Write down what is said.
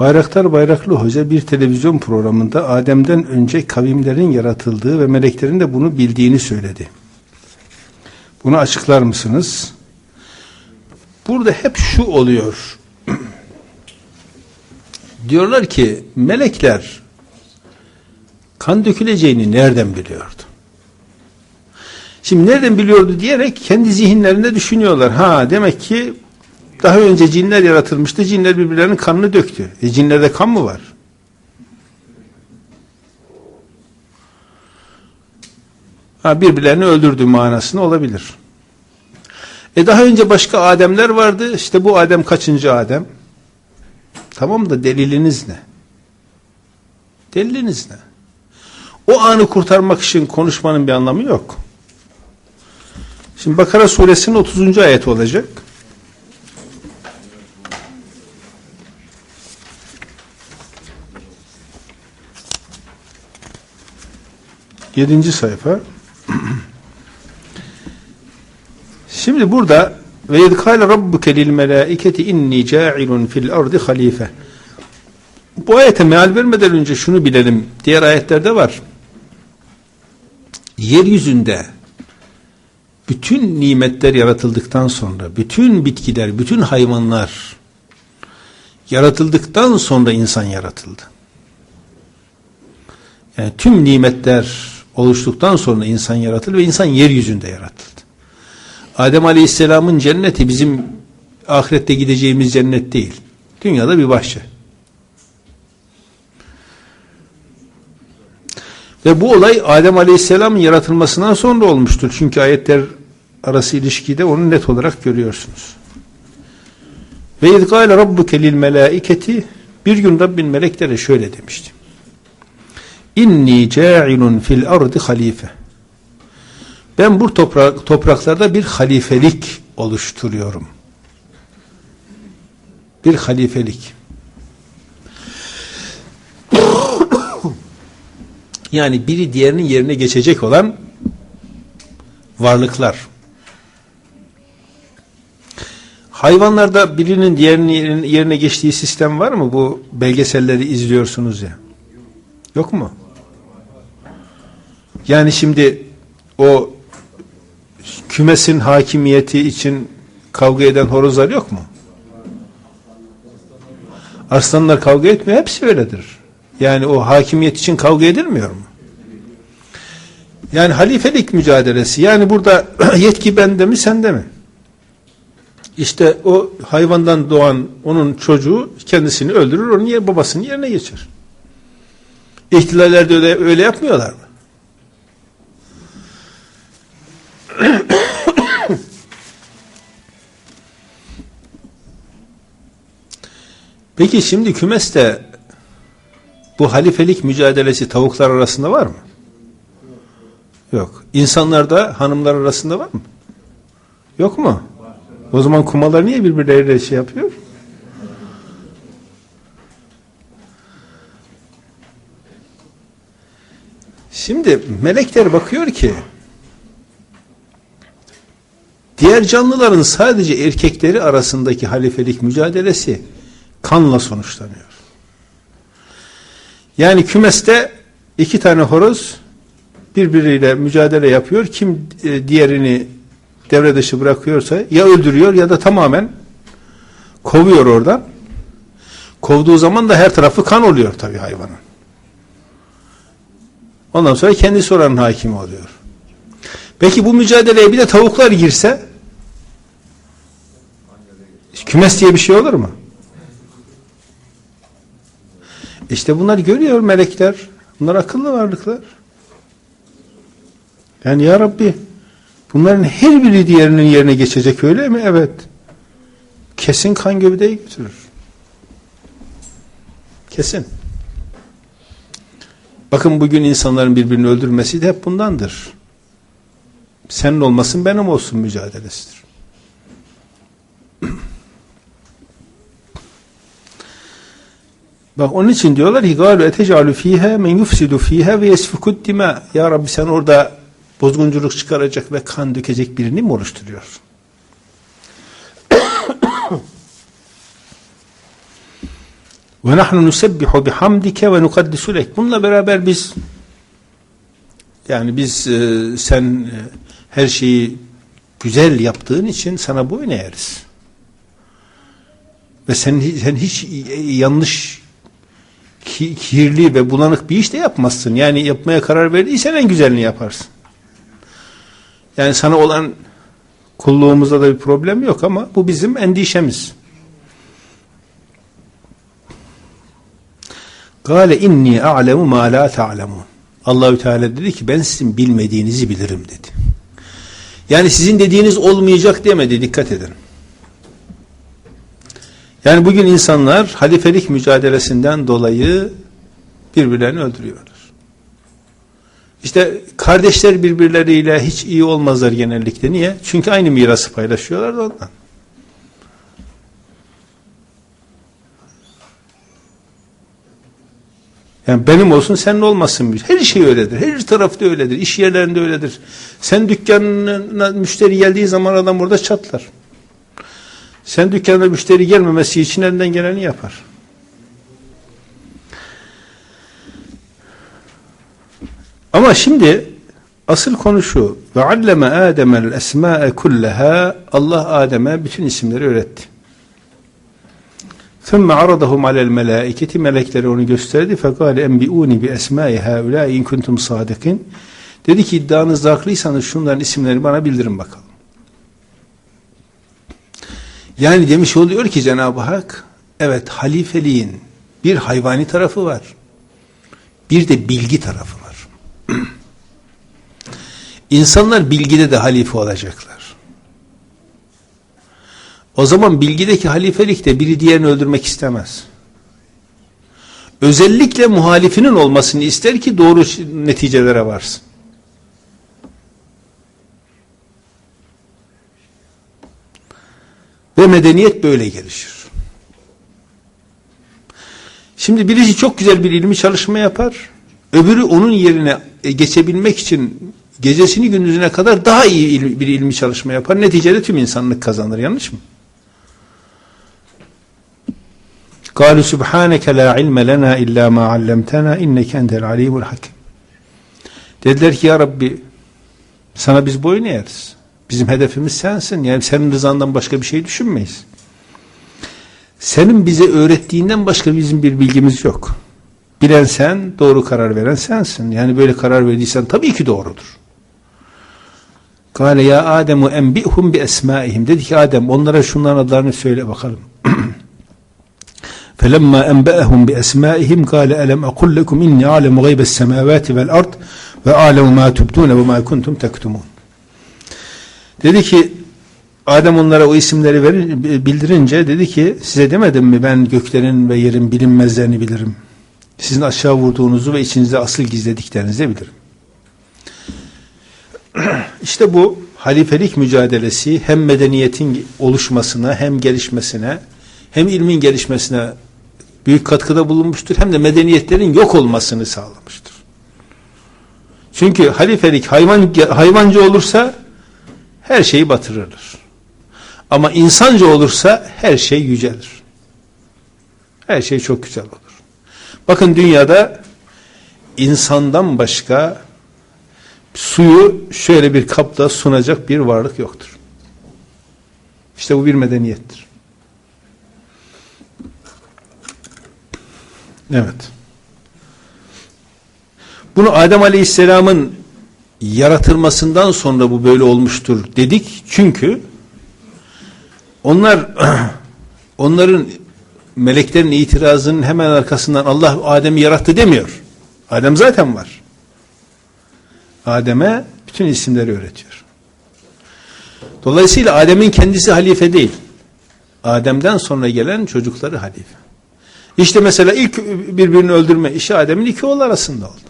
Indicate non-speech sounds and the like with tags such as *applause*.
Bayraktar Bayraklı Hoca bir televizyon programında Adem'den önce kavimlerin yaratıldığı ve meleklerin de bunu bildiğini söyledi. Bunu açıklar mısınız? Burada hep şu oluyor. *clears throat* Diyorlar ki melekler kan döküleceğini nereden biliyordu? Şimdi nereden biliyordu diyerek kendi zihinlerinde düşünüyorlar. Ha demek ki daha önce cinler yaratılmıştı. Cinler birbirlerinin kanını döktü. E cinlerde kan mı var? Ha, birbirlerini öldürdü manasını olabilir. E daha önce başka Ademler vardı. İşte bu Adem kaçıncı Adem? Tamam da deliliniz ne? Deliliniz ne? O anı kurtarmak için konuşmanın bir anlamı yok. Şimdi Bakara suresinin 30. ayeti olacak. Yedinci sayfa. Şimdi burada ve yedkâle rabbuke lil melâiketi inni câilun fil ardı halife. Bu ayete meal vermeden önce şunu bilelim. Diğer ayetlerde var. Yeryüzünde bütün nimetler yaratıldıktan sonra, bütün bitkiler, bütün hayvanlar yaratıldıktan sonra insan yaratıldı. Yani tüm nimetler oluştuktan sonra insan yaratıldı ve insan yeryüzünde yaratıldı. Adem Aleyhisselam'ın cenneti bizim ahirette gideceğimiz cennet değil. Dünyada bir bahçe. Ve bu olay Adem Aleyhisselam'ın yaratılmasından sonra olmuştur. Çünkü ayetler arası ilişkide onu net olarak görüyorsunuz. Ve idgâle rabbuke lil melâiketi bir gün Rabbin meleklere şöyle demişti. İnni câilun fil ardı halife. Ben bu toprak, topraklarda bir halifelik oluşturuyorum. Bir halifelik. *coughs* yani biri diğerinin yerine geçecek olan varlıklar. Hayvanlarda birinin diğerinin yerine geçtiği sistem var mı? Bu belgeselleri izliyorsunuz ya. Yok mu? Yani şimdi o kümesin hakimiyeti için kavga eden horozlar yok mu? Aslanlar kavga etmiyor. Hepsi öyledir. Yani o hakimiyet için kavga edilmiyor mu? Yani halifelik mücadelesi. Yani burada *clears throat* yetki bende mi sende mi? İşte o hayvandan doğan onun çocuğu kendisini öldürür, onun yer, babasının yerine geçer. İhtilallerde öyle, öyle yapmıyorlar mı? *coughs* Peki şimdi kümeste bu halifelik mücadelesi tavuklar arasında var mı? Yok. İnsanlarda hanımlar arasında var mı? Yok mu? O zaman kumalar niye birbirleriyle şey yapıyor? Şimdi melekler bakıyor ki diğer canlıların sadece erkekleri arasındaki halifelik mücadelesi kanla sonuçlanıyor. Yani kümeste iki tane horoz birbiriyle mücadele yapıyor. Kim e, diğerini devre dışı bırakıyorsa ya öldürüyor ya da tamamen kovuyor oradan. Kovduğu zaman da her tarafı kan oluyor tabi hayvanın. Ondan sonra kendisi oranın hakimi oluyor. Peki bu mücadeleye bir de tavuklar girse kümes diye bir şey olur mu? İşte bunlar görüyor melekler. Bunlar akıllı varlıklar. Yani ya Rabbi bunların her biri diğerinin yerine geçecek öyle mi? Evet. Kesin kan gövdeyi götürür. Kesin. Bakın bugün insanların birbirini öldürmesi de hep bundandır. Senin olmasın benim olsun mücadelesidir. Bak onun için diyorlar ki galu etecalu fiha men yufsidu fiha ve yesfukud dima. Ya Rabbi sen orada bozgunculuk çıkaracak ve kan dökecek birini mi oluşturuyorsun? *coughs* Ve nahnu nusebbihu bihamdike ve nukaddisu lek. Bununla beraber biz yani biz e, sen e, her şeyi güzel yaptığın için sana boyun eğeriz. Ve sen, sen hiç yanlış ki- kirli ve bulanık bir iş de yapmazsın. Yani yapmaya karar verdiysen en güzelini yaparsın. Yani sana olan kulluğumuzda da bir problem yok ama bu bizim endişemiz. Kale inni a'lemu ma la ta'lemun. Allahü Teala dedi ki ben sizin bilmediğinizi bilirim dedi. Yani sizin dediğiniz olmayacak demedi dikkat edin. Yani bugün insanlar halifelik mücadelesinden dolayı birbirlerini öldürüyorlar. İşte kardeşler birbirleriyle hiç iyi olmazlar genellikle. Niye? Çünkü aynı mirası paylaşıyorlar da ondan. Yani benim olsun senin olmasın. Her şey öyledir. Her tarafta öyledir. İş yerlerinde öyledir. Sen dükkanına müşteri geldiği zaman adam orada çatlar. Sen dükkanına müşteri gelmemesi için elinden geleni yapar. Ama şimdi asıl konu şu. Ve alleme Adem'el esma'e kullaha Allah Adem'e bütün isimleri öğretti. ثُمَّ عَرَضَهُمْ عَلَى الْمَلَائِكَةِ Melekleri onu gösterdi. فَقَالَ اَنْبِئُونِ بِأَسْمَاءِ هَاُولَٰئِ اِنْ كُنْتُمْ صَادِقِينَ Dedi ki iddianızda haklıysanız şunların isimlerini bana bildirin bakalım. Yani demiş oluyor ki Cenab-ı Hak evet halifeliğin bir hayvani tarafı var. Bir de bilgi tarafı var. *clears throat* İnsanlar bilgide de halife olacaklar. O zaman bilgideki halifelikte biri diğerini öldürmek istemez. Özellikle muhalifinin olmasını ister ki doğru neticelere varsın. Ve medeniyet böyle gelişir. Şimdi birisi çok güzel bir ilmi çalışma yapar. Öbürü onun yerine geçebilmek için gecesini gündüzüne kadar daha iyi bir ilmi çalışma yapar. Neticede tüm insanlık kazanır. Yanlış mı? قالوا سبحانك لا علم لنا إلا ما علمتنا إنك أنت العليم الحكيم Dediler ki ya Rabbi sana biz boyun eğeriz. Bizim hedefimiz sensin. Yani senin rızandan başka bir şey düşünmeyiz. Senin bize öğrettiğinden başka bizim bir bilgimiz yok. Bilen sen, doğru karar veren sensin. Yani böyle karar verdiysen tabii ki doğrudur. Kale ya Ademu enbihum bi esmaihim. Dedi ki Adem onlara şunların adlarını söyle bakalım. *clears throat* Felemma enba'ahum bi esmaihim kale elem aqul lekum inni alemu gaybe's semavati vel ard ve alemu ma tubdun ve ma kuntum tektumun. Dedi ki Adem onlara o isimleri verin, bildirince dedi ki size demedim mi ben göklerin ve yerin bilinmezlerini bilirim. Sizin aşağı vurduğunuzu ve içinizde asıl gizlediklerinizi bilirim. *clears throat* İşte bu halifelik mücadelesi hem medeniyetin oluşmasına hem gelişmesine hem ilmin gelişmesine büyük katkıda bulunmuştur hem de medeniyetlerin yok olmasını sağlamıştır. Çünkü halifelik hayvan, hayvancı olursa her şeyi batırırlar. Ama insancı olursa her şey yücelir. Her şey çok güzel olur. Bakın dünyada insandan başka suyu şöyle bir kapta sunacak bir varlık yoktur. İşte bu bir medeniyettir. Evet. Bunu Adem Aleyhisselam'ın yaratılmasından sonra bu böyle olmuştur dedik. Çünkü onlar *clears throat* onların meleklerin itirazının hemen arkasından Allah Adem'i yarattı demiyor. Adem zaten var. Adem'e bütün isimleri öğretiyor. Dolayısıyla Adem'in kendisi halife değil. Adem'den sonra gelen çocukları halife. İşte mesela ilk birbirini öldürme işi Adem'in iki oğlu arasında oldu.